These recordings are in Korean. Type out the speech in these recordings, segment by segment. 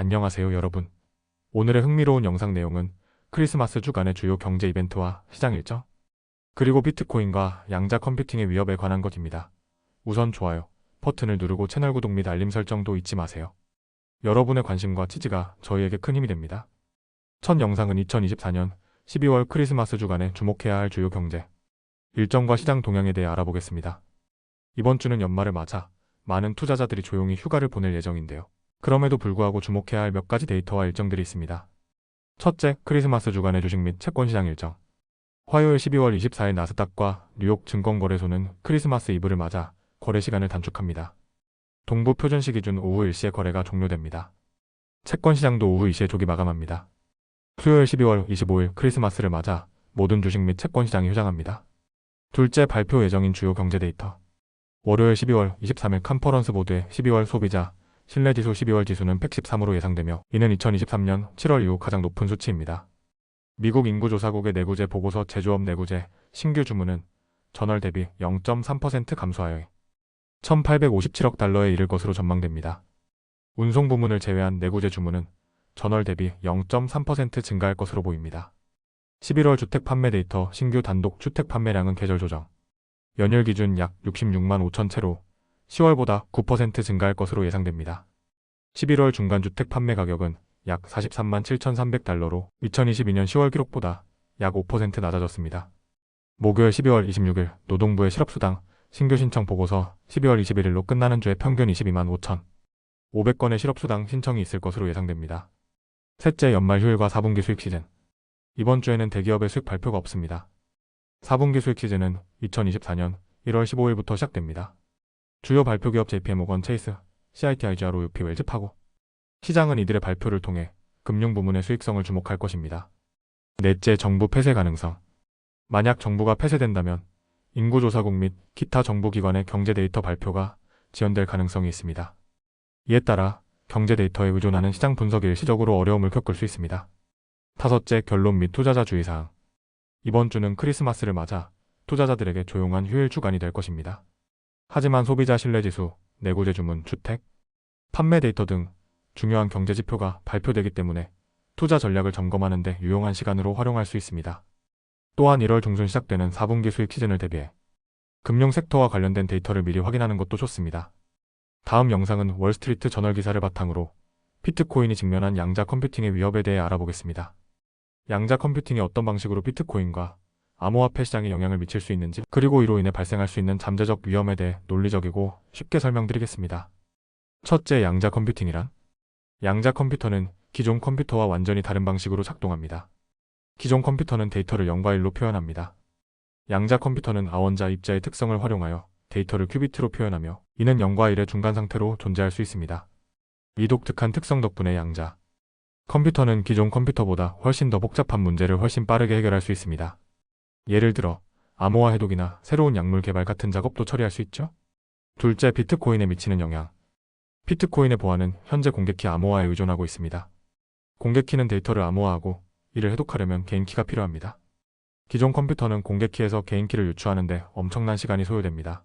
안녕하세요 여러분. 오늘의 흥미로운 영상 내용은 크리스마스 주간의 주요 경제 이벤트와 시장 일정, 그리고 비트코인과 양자 컴퓨팅의 위협에 관한 것입니다. 우선 좋아요, 버튼을 누르고 채널 구독 및 알림 설정도 잊지 마세요. 여러분의 관심과 지지가 저희에게 큰 힘이 됩니다. 첫 영상은 2024년 12월 크리스마스 주간에 주목해야 할 주요 경제, 일정과 시장 동향에 대해 알아보겠습니다. 이번 주는 연말을 맞아 많은 투자자들이 조용히 휴가를 보낼 예정인데요. 그럼에도 불구하고 주목해야 할 몇 가지 데이터와 일정들이 있습니다. 첫째, 크리스마스 주간의 주식 및 채권 시장 일정. 화요일 12월 24일 나스닥과 뉴욕 증권거래소는 크리스마스 이브를 맞아 거래 시간을 단축합니다. 동부 표준시 기준 오후 1시에 거래가 종료됩니다. 채권 시장도 오후 2시에 조기 마감합니다. 수요일 12월 25일 크리스마스를 맞아 모든 주식 및 채권 시장이 휴장합니다. 둘째 발표 예정인 주요 경제 데이터. 월요일 12월 23일 컨퍼런스 보드의 12월 소비자 신뢰지수 12월 지수는 113으로 예상되며 이는 2023년 7월 이후 가장 높은 수치입니다. 미국 인구조사국의 내구재 보고서 제조업 내구재 신규 주문은 전월 대비 0.3% 감소하여 1,857억 달러에 이를 것으로 전망됩니다. 운송 부문을 제외한 내구재 주문은 전월 대비 0.3% 증가할 것으로 보입니다. 11월 주택 판매 데이터 신규 단독 주택 판매량은 계절 조정. 연일 기준 약 66만 5천 채로 10월보다 9% 증가할 것으로 예상됩니다. 11월 중간 주택 판매 가격은 약 43만 7,300달러로 2022년 10월 기록보다 약 5% 낮아졌습니다. 목요일 12월 26일 노동부의 실업수당 신규 신청 보고서 12월 21일로 끝나는 주에 평균 22만 5천 500건의 실업수당 신청이 있을 것으로 예상됩니다. 셋째 연말 휴일과 4분기 수익 시즌 이번 주에는 대기업의 수익 발표가 없습니다. 4분기 수익 시즌은 2024년 1월 15일부터 시작됩니다. 주요 발표 기업 JPMorgan 체이스, CITIGR, OUP 웰즈 파고 시장은 이들의 발표를 통해 금융 부문의 수익성을 주목할 것입니다. 넷째 정부 폐쇄 가능성 만약 정부가 폐쇄된다면 인구조사국 및 기타 정부기관의 경제 데이터 발표가 지연될 가능성이 있습니다. 이에 따라 경제 데이터에 의존하는 시장 분석이 일시적으로 어려움을 겪을 수 있습니다. 다섯째 결론 및 투자자 주의사항 이번 주는 크리스마스를 맞아 투자자들에게 조용한 휴일 주간이 될 것입니다. 하지만 소비자 신뢰지수, 내구재 주문, 주택, 판매 데이터 등 중요한 경제 지표가 발표되기 때문에 투자 전략을 점검하는 데 유용한 시간으로 활용할 수 있습니다. 또한 1월 중순 시작되는 4분기 수익 시즌을 대비해 금융 섹터와 관련된 데이터를 미리 확인하는 것도 좋습니다. 다음 영상은 월스트리트 저널 기사를 바탕으로 비트코인이 직면한 양자 컴퓨팅의 위협에 대해 알아보겠습니다. 양자 컴퓨팅이 어떤 방식으로 비트코인과 암호화폐 시장에 영향을 미칠 수 있는지 그리고 이로 인해 발생할 수 있는 잠재적 위험에 대해 논리적이고 쉽게 설명드리겠습니다. 첫째 양자 컴퓨팅이란 양자 컴퓨터는 기존 컴퓨터와 완전히 다른 방식으로 작동합니다. 기존 컴퓨터는 데이터를 0과 1로 표현합니다. 양자 컴퓨터는 아원자 입자의 특성을 활용하여 데이터를 큐비트로 표현하며 이는 0과 1의 중간 상태로 존재할 수 있습니다. 이 독특한 특성 덕분에 양자 컴퓨터는 기존 컴퓨터보다 훨씬 더 복잡한 문제를 훨씬 빠르게 해결할 수 있습니다. 예를 들어 암호화 해독이나 새로운 약물 개발 같은 작업도 처리할 수 있죠. 둘째 비트코인에 미치는 영향 비트코인의 보안은 현재 공개키 암호화에 의존하고 있습니다. 공개키는 데이터를 암호화하고 이를 해독하려면 개인키가 필요합니다. 기존 컴퓨터는 공개키에서 개인키를 유추하는데 엄청난 시간이 소요됩니다.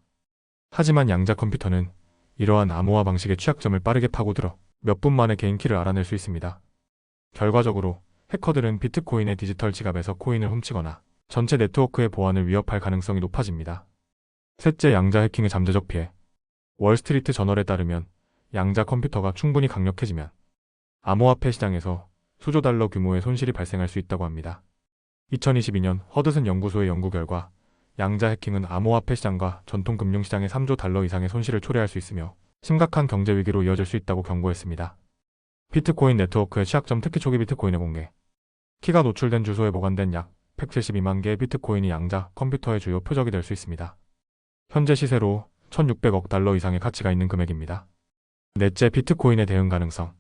하지만 양자 컴퓨터는 이러한 암호화 방식의 취약점을 빠르게 파고들어 몇 분 만에 개인키를 알아낼 수 있습니다. 결과적으로 해커들은 비트코인의 디지털 지갑에서 코인을 훔치거나 전체 네트워크의 보안을 위협할 가능성이 높아집니다. 셋째 양자 해킹의 잠재적 피해 월스트리트 저널에 따르면 양자 컴퓨터가 충분히 강력해지면 암호화폐 시장에서 수조 달러 규모의 손실이 발생할 수 있다고 합니다. 2022년 허드슨 연구소의 연구 결과 양자 해킹은 암호화폐 시장과 전통 금융 시장의 3조 달러 이상의 손실을 초래할 수 있으며 심각한 경제 위기로 이어질 수 있다고 경고했습니다. 비트코인 네트워크의 취약점 특히 초기 비트코인의 공개 키가 노출된 주소에 보관된 약 172만 개의 비트코인이 양자 컴퓨터의 주요 표적이 될 수 있습니다. 현재 시세로 1600억 달러 이상의 가치가 있는 금액입니다. 넷째 비트코인의 대응 가능성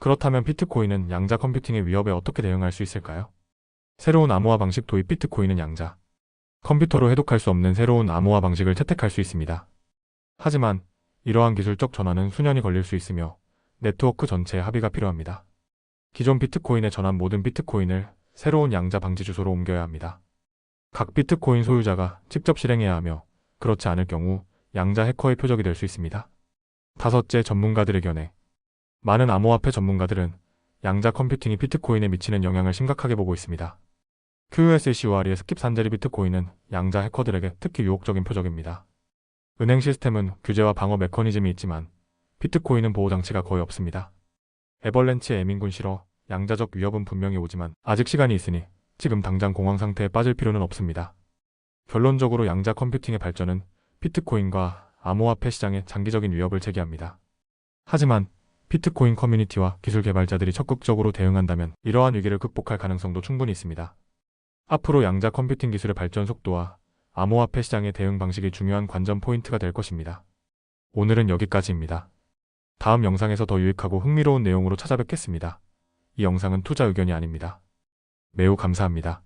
그렇다면 비트코인은 양자 컴퓨팅의 위협에 어떻게 대응할 수 있을까요? 새로운 암호화 방식 도입 비트코인은 양자 컴퓨터로 해독할 수 없는 새로운 암호화 방식을 채택할 수 있습니다. 하지만 이러한 기술적 전환은 수년이 걸릴 수 있으며 네트워크 전체의 합의가 필요합니다. 기존 비트코인에 전한 모든 비트코인을 새로운 양자 방지 주소로 옮겨야 합니다. 각 비트코인 소유자가 직접 실행해야 하며 그렇지 않을 경우 양자 해커의 표적이 될 수 있습니다. 다섯째 전문가들의 견해 많은 암호화폐 전문가들은 양자 컴퓨팅이 비트코인에 미치는 영향을 심각하게 보고 있습니다. QUSCOR의 스킵 산제리 비트코인은 양자 해커들에게 특히 유혹적인 표적입니다. 은행 시스템은 규제와 방어 메커니즘이 있지만 비트코인은 보호 장치가 거의 없습니다. 에벌렌치의 에민군 실어 양자적 위협은 분명히 오지만 아직 시간이 있으니 지금 당장 공황 상태에 빠질 필요는 없습니다. 결론적으로 양자 컴퓨팅의 발전은 비트코인과 암호화폐 시장에 장기적인 위협을 제기합니다. 하지만 비트코인 커뮤니티와 기술 개발자들이 적극적으로 대응한다면 이러한 위기를 극복할 가능성도 충분히 있습니다. 앞으로 양자 컴퓨팅 기술의 발전 속도와 암호화폐 시장의 대응 방식이 중요한 관전 포인트가 될 것입니다. 오늘은 여기까지입니다. 다음 영상에서 더 유익하고 흥미로운 내용으로 찾아뵙겠습니다. 이 영상은 투자 의견이 아닙니다. 매우 감사합니다.